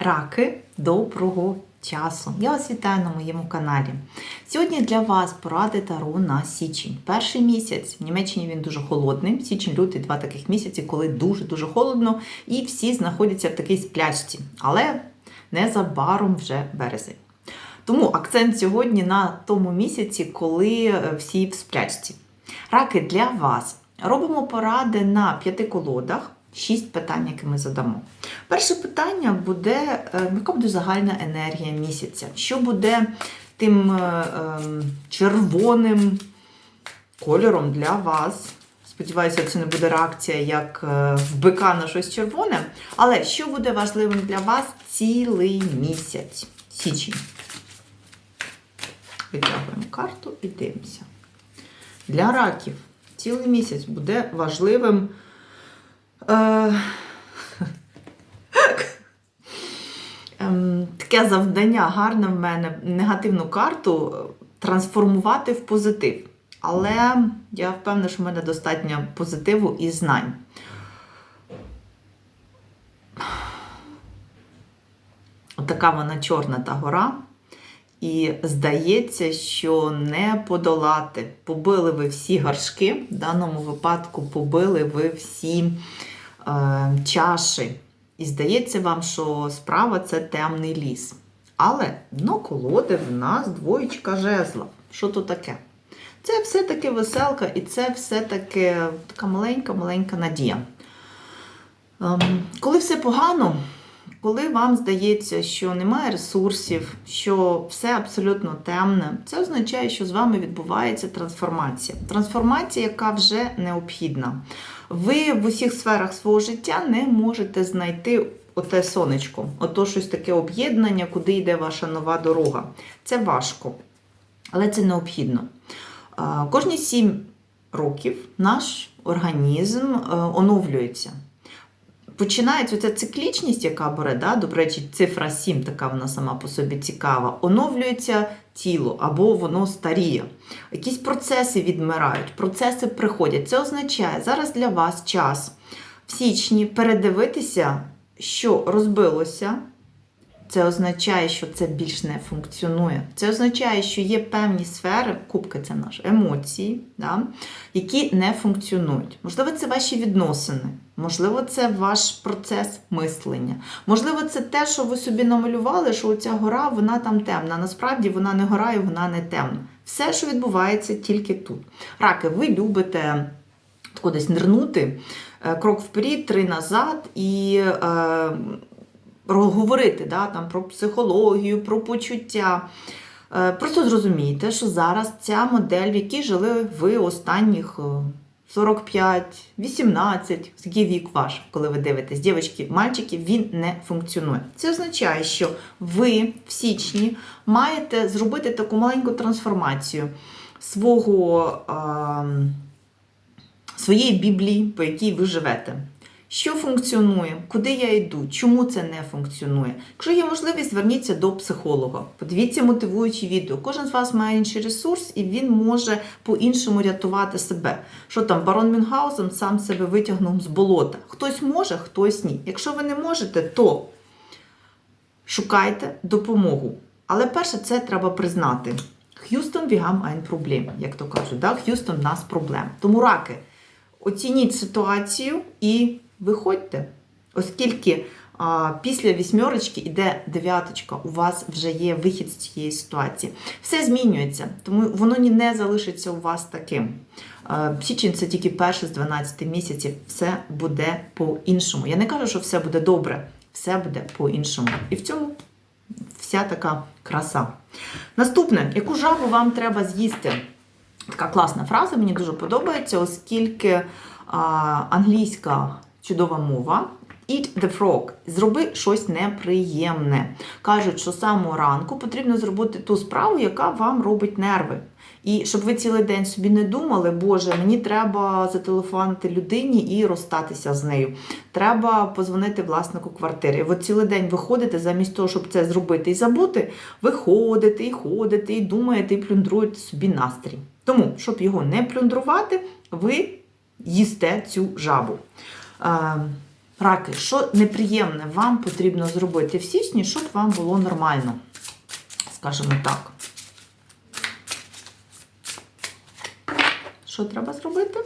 Раки, доброго часу! Я вас вітаю на моєму каналі. Сьогодні для вас поради Таро на січень. Перший місяць в Німеччині він дуже холодний. Січень, лютий два таких місяці, коли дуже-дуже холодно, і всі знаходяться в такій сплячці. Але незабаром вже березень. Тому акцент сьогодні на тому місяці, коли е, всі в сплячці. Раки для вас. Робимо поради на п'яти колодах. Шість питань, які ми задамо. Перше питання буде, е, яка буде загальна енергія місяця? Що буде тим е, ем, червоним кольором для вас? Сподіваюся, це не буде реакція як е, в бика на щось червоне. Але що буде важливим для вас цілий місяць? Січень. Витягуємо карту і дивимося. Для раків цілий місяць буде важливим. Е, ем, Таке завдання гарне в мене негативну карту трансформувати в позитив. Але я впевнена, що в мене достатньо позитиву і знань. Отака вона чорна та гора. І здається, що не подолати. Побили ви всі горшки, в даному випадку побили ви всі чаші. І здається вам, що справа це темний ліс. Але дно колоди в нас двоєчка жезла. Що то таке? Це все-таки веселка, і це все-таки така маленька-маленька надія. Ем, коли все погано, коли вам здається, що немає ресурсів, що все абсолютно темне, це означає, що з вами відбувається трансформація. Трансформація, яка вже необхідна. Ви в усіх сферах свого життя не можете знайти оте сонечко, ото щось таке об'єднання, куди йде ваша нова дорога. Це важко, але це необхідно. Кожні сім років наш організм е, оновлюється починається ця циклічність, яка бере, да, до речі, цифра 7, така вона сама по собі цікава, оновлюється тіло або воно старіє. Якісь процеси відмирають, процеси приходять. Це означає, зараз для вас час в січні передивитися, що розбилося. Це означає, що це більш не функціонує. Це означає, що є певні сфери, кубки це наші емоції, да, які не функціонують. Можливо, це ваші відносини, можливо, це ваш процес мислення. Можливо, це те, що ви собі намалювали, що ця гора вона там темна. Насправді вона не гора і вона не темна. Все, що відбувається тільки тут. Раки, ви любите кудись нирнути, е, крок вперед, три назад і. Е, говорити да, там, про психологію, про почуття. Е, просто зрозумійте, що зараз ця модель, в якій жили ви останніх 45, 18, який вік ваш, коли ви дивитесь, дівчатки, мальчики, він не функціонує. Це означає, що ви в січні маєте зробити таку маленьку трансформацію свого, своєї біблії, по якій ви живете. Що функціонує, куди я йду, чому це не функціонує? Якщо є можливість, зверніться до психолога. Подивіться мотивуючі відео. Кожен з вас має інший ресурс, і він може по-іншому рятувати себе. Що там, барон Мюнхгаузен сам себе витягнув з болота. Хтось може, хтось ні. Якщо ви не можете, то шукайте допомогу. Але перше, це треба признати. Х'юстон вігам ein проблем, як то кажуть. Да? Х'юстон нас проблем. Тому раки, оцініть ситуацію і. Виходьте, оскільки а, після вісьмерочки йде дев'яточка, у вас вже є вихід з цієї ситуації. Все змінюється, тому воно не залишиться у вас таким. Січень це тільки перший з 12 місяців, все буде по-іншому. Я не кажу, що все буде добре, все буде по-іншому. І в цьому вся така краса. Наступне, яку жабу вам треба з'їсти? Така класна фраза, мені дуже подобається, оскільки а, англійська чудова мова. Eat the frog. Зроби щось неприємне. Кажуть, що з самого ранку потрібно зробити ту справу, яка вам робить нерви. І щоб ви цілий день собі не думали, Боже, мені треба зателефонувати людині і розстатися з нею. Треба позвонити власнику квартири. От цілий день ви ходите, замість того, щоб це зробити і забути, ви ходите і ходите, і думаєте, і плюндруєте собі настрій. Тому, щоб його не плюндрувати, ви їсте цю жабу. Раки, що неприємне вам потрібно зробити в січні, щоб вам було нормально. Скажімо так. Що треба зробити?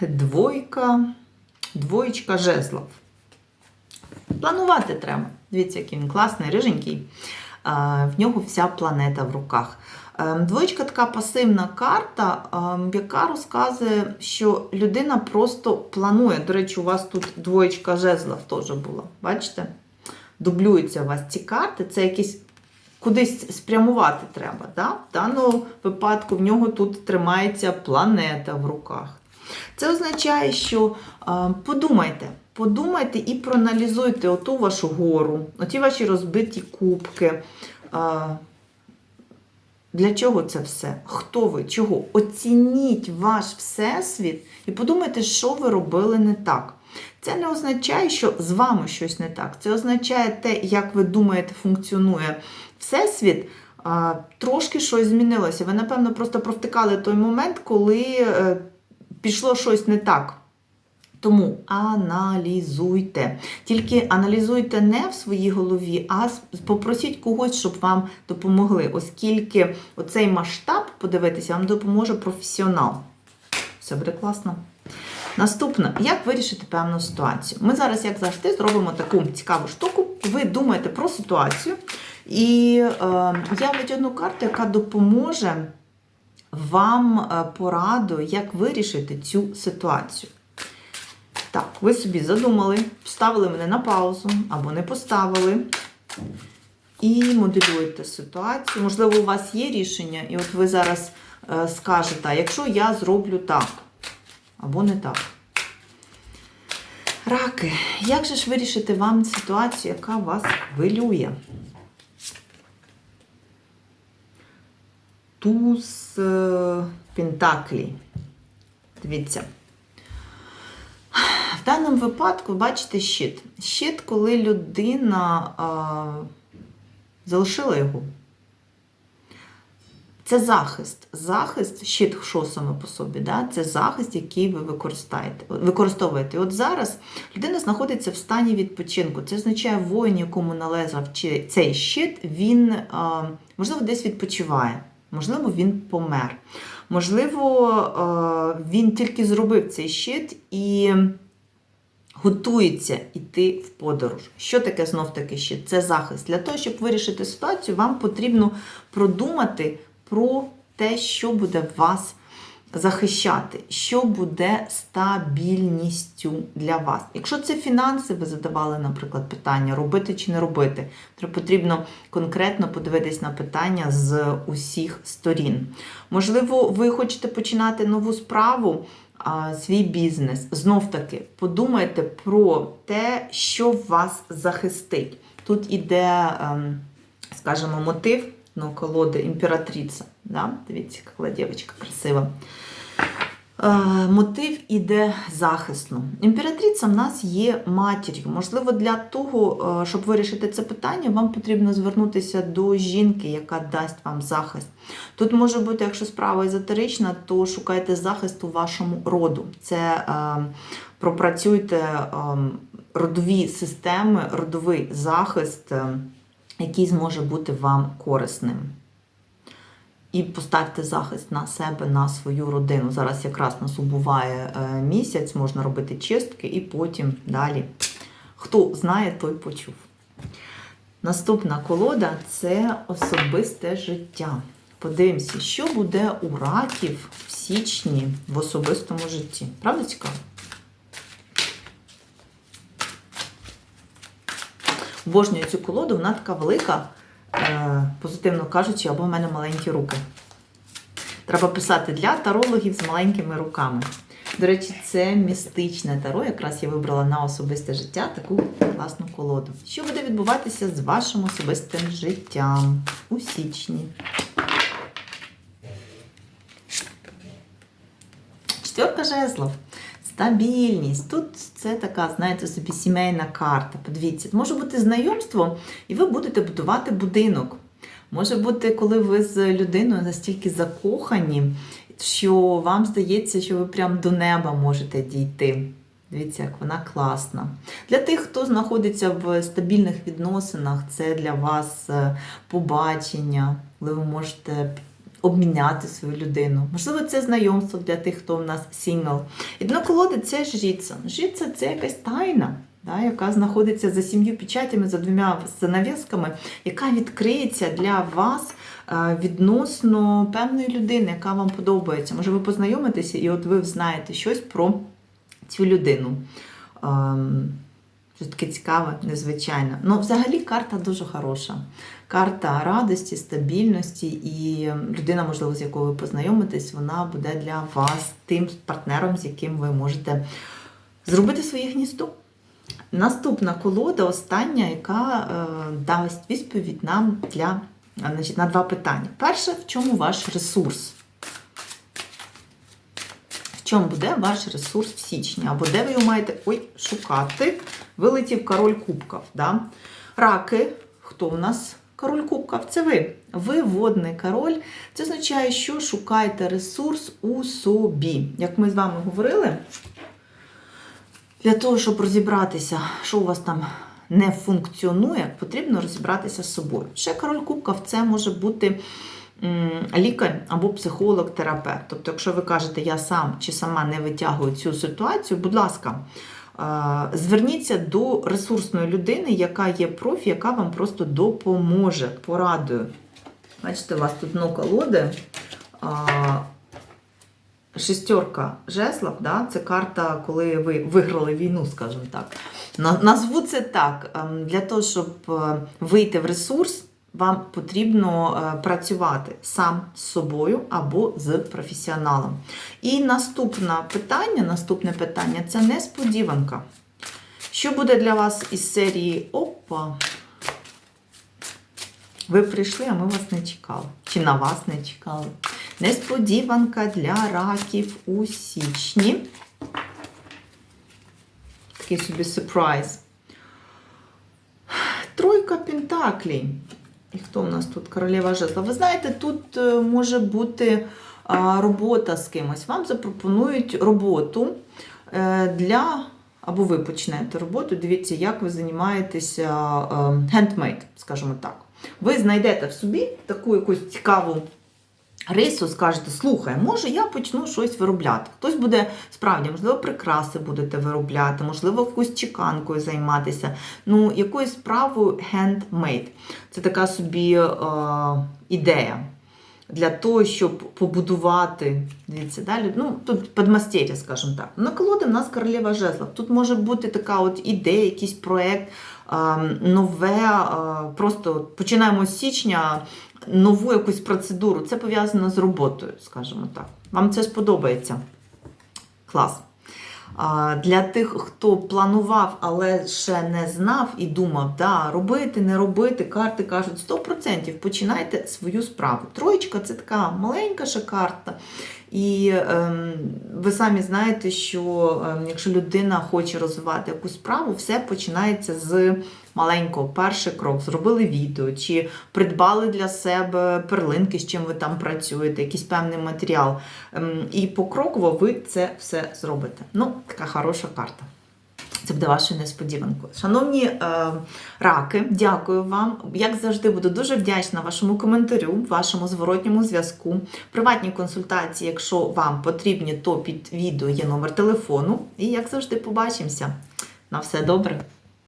Двойка, двоєчка жезлов. Планувати треба. Дивіться, який він класний, риженький. В нього вся планета в руках. Ем, Двоєчка така пасивна карта, ем, яка розказує, що людина просто планує. До речі, у вас тут двоєчка жезлов теж була. Бачите? Дублюються у вас ці карти. Це якісь кудись спрямувати треба. Да? В даному випадку в нього тут тримається планета в руках. Це означає, що е, подумайте, подумайте і проаналізуйте оту вашу гору, оті ваші розбиті кубки. Для чого це все? Хто ви? Чого? Оцініть ваш всесвіт і подумайте, що ви робили не так. Це не означає, що з вами щось не так. Це означає те, як ви думаєте, функціонує всесвіт. Трошки щось змінилося. Ви, напевно, просто провтикали той момент, коли е, пішло щось не так. Тому аналізуйте. Тільки аналізуйте не в своїй голові, а попросіть когось, щоб вам допомогли, оскільки оцей масштаб подивитися вам допоможе професіонал. Все буде класно. Наступне, як вирішити певну ситуацію? Ми зараз, як завжди, зробимо таку цікаву штуку. Ви думаєте про ситуацію, і е, я витягну карту, яка допоможе вам е, пораду, як вирішити цю ситуацію. Так, ви собі задумали, поставили мене на паузу або не поставили. І моделюєте ситуацію. Можливо, у вас є рішення, і от ви зараз е, скажете, якщо я зроблю так, або не так. Раки, як же ж вирішити вам ситуацію, яка вас хвилює? Туз е, Пентаклі. Дивіться. В даному випадку, бачите, щит. Щит, коли людина а, залишила його. Це захист. Захист, щит, що саме по собі, да? це захист, який ви використаєте, використовуєте. От зараз людина знаходиться в стані відпочинку. Це означає, воїн, якому належав цей щит, він, можливо, десь відпочиває, можливо, він помер. Можливо, він тільки зробив цей щит і готується йти в подорож. Що таке знов таки щит? Це захист. Для того, щоб вирішити ситуацію, вам потрібно продумати про те, що буде вас захищати, що буде стабільністю для вас. Якщо це фінанси, ви задавали, наприклад, питання, робити чи не робити, то потрібно конкретно подивитись на питання з усіх сторін. Можливо, ви хочете починати нову справу свій бізнес. Знов таки, подумайте про те, що вас захистить. Тут іде, ем, скажімо, мотив ну, колоди імператриця. Да? Дивіться, яка дівчинка красива. Е, Мотив іде захисну. Імператриця в нас є матір'ю. Можливо, для того, е, щоб вирішити це питання, вам потрібно звернутися до жінки, яка дасть вам захист. Тут може бути, якщо справа езотерична, то шукайте захисту вашому роду. Це е, пропрацюйте е, родові системи, родовий захист, е, який зможе бути вам корисним. І поставте захист на себе, на свою родину. Зараз якраз нас убуває е, місяць, можна робити чистки і потім далі. Хто знає, той почув. Наступна колода це особисте життя. Подивимося, що буде у раків в січні в особистому житті. Правда цікаво? Обожнюю цю колоду, вона така велика, позитивно кажучи, або в мене маленькі руки. Треба писати для тарологів з маленькими руками. До речі, це містичне таро. Якраз я вибрала на особисте життя таку класну колоду. Що буде відбуватися з вашим особистим життям у січні? Четверка жезлов. Стабільність. Тут це така, знаєте, собі сімейна карта. Подивіться, може бути знайомство, і ви будете будувати будинок. Може бути, коли ви з людиною настільки закохані, що вам здається, що ви прям до неба можете дійти. Дивіться, як вона класна. Для тих, хто знаходиться в стабільних відносинах, це для вас е, побачення, коли ви можете обміняти свою людину. Можливо, це знайомство для тих, хто в нас сінгл. І дно колоди це жріця. Жріця це якась тайна, да, яка знаходиться за сім'ю печатями, за двома занавісками, яка відкриється для вас е, відносно певної людини, яка вам подобається. Може, ви познайомитеся, і от ви знаєте щось про цю людину. Щось таке цікаве, незвичайне. Ну, взагалі, карта дуже хороша. Карта радості, стабільності, і людина, можливо, з якою ви познайомитесь, вона буде для вас тим партнером, з яким ви можете зробити своє гніздо. Наступна колода, остання, яка е, дасть відповідь нам для, значить, на два питання. Перше, в чому ваш ресурс? В чому буде ваш ресурс в січні? Або де ви його маєте ой, шукати? Вилетів король кубків. Да? Раки, хто у нас? Король кубків це ви. Ви водний король. Це означає, що шукаєте ресурс у собі. Як ми з вами говорили, для того, щоб розібратися, що у вас там не функціонує, потрібно розібратися з собою. Ще король кубків це може бути лікар або психолог, терапевт. Тобто, якщо ви кажете, я сам чи сама не витягую цю ситуацію, будь ласка, е, зверніться до ресурсної людини, яка є профі, яка вам просто допоможе порадою. Бачите, у вас тут дно колоди. Шестерка жезлов, да, це карта, коли ви виграли війну, скажімо так. Назву це так. ем, Для того, щоб е, вийти в ресурс, вам потрібно е, працювати сам з собою або з професіоналом. І наступне питання, наступне питання це несподіванка. Що буде для вас із серії Опа? Ви прийшли, а ми вас не чекали. Чи на вас не чекали? Несподіванка для раків у січні. Такий собі сюрприз. Тройка Пентаклей. І хто у нас тут? Королева жезла. Ви знаєте, тут е, може бути робота з кимось. Вам запропонують роботу е, для. Або ви почнете роботу, дивіться, як ви займаєтеся handmade, скажімо так. Ви знайдете в собі таку якусь цікаву рису, скажете, слухай, може я почну щось виробляти. Хтось буде справді, можливо, прикраси будете виробляти, можливо, якусь чеканкою займатися. Ну, якоюсь справою handmade. Це така собі е, ідея. Для того, щоб побудувати, дивіться, далі, ну, тут подмастер'я, скажімо так. На колоди в нас королева жезлов. Тут може бути така от ідея, якийсь проєкт, нове, просто починаємо з січня нову якусь процедуру. Це пов'язано з роботою, скажімо так. Вам це сподобається? Клас. Для тих, хто планував, але ще не знав і думав, да, робити, не робити, карти кажуть 100%, починайте свою справу. Троєчка це така маленька ще карта. І ем, ви самі знаєте, що ем, якщо людина хоче розвивати якусь справу, все починається з маленького. Перший крок. Зробили відео, чи придбали для себе перлинки, з чим ви там працюєте, якийсь певний матеріал. Ем, і покроково ви це все зробите. Ну, така хороша карта. Це буде вашою несподіванкою. Шановні е, раки, дякую вам. Як завжди, буду дуже вдячна вашому коментарю, вашому зворотньому зв'язку. Приватні консультації, якщо вам потрібні, то під відео є номер телефону. І як завжди, побачимося. На все добре.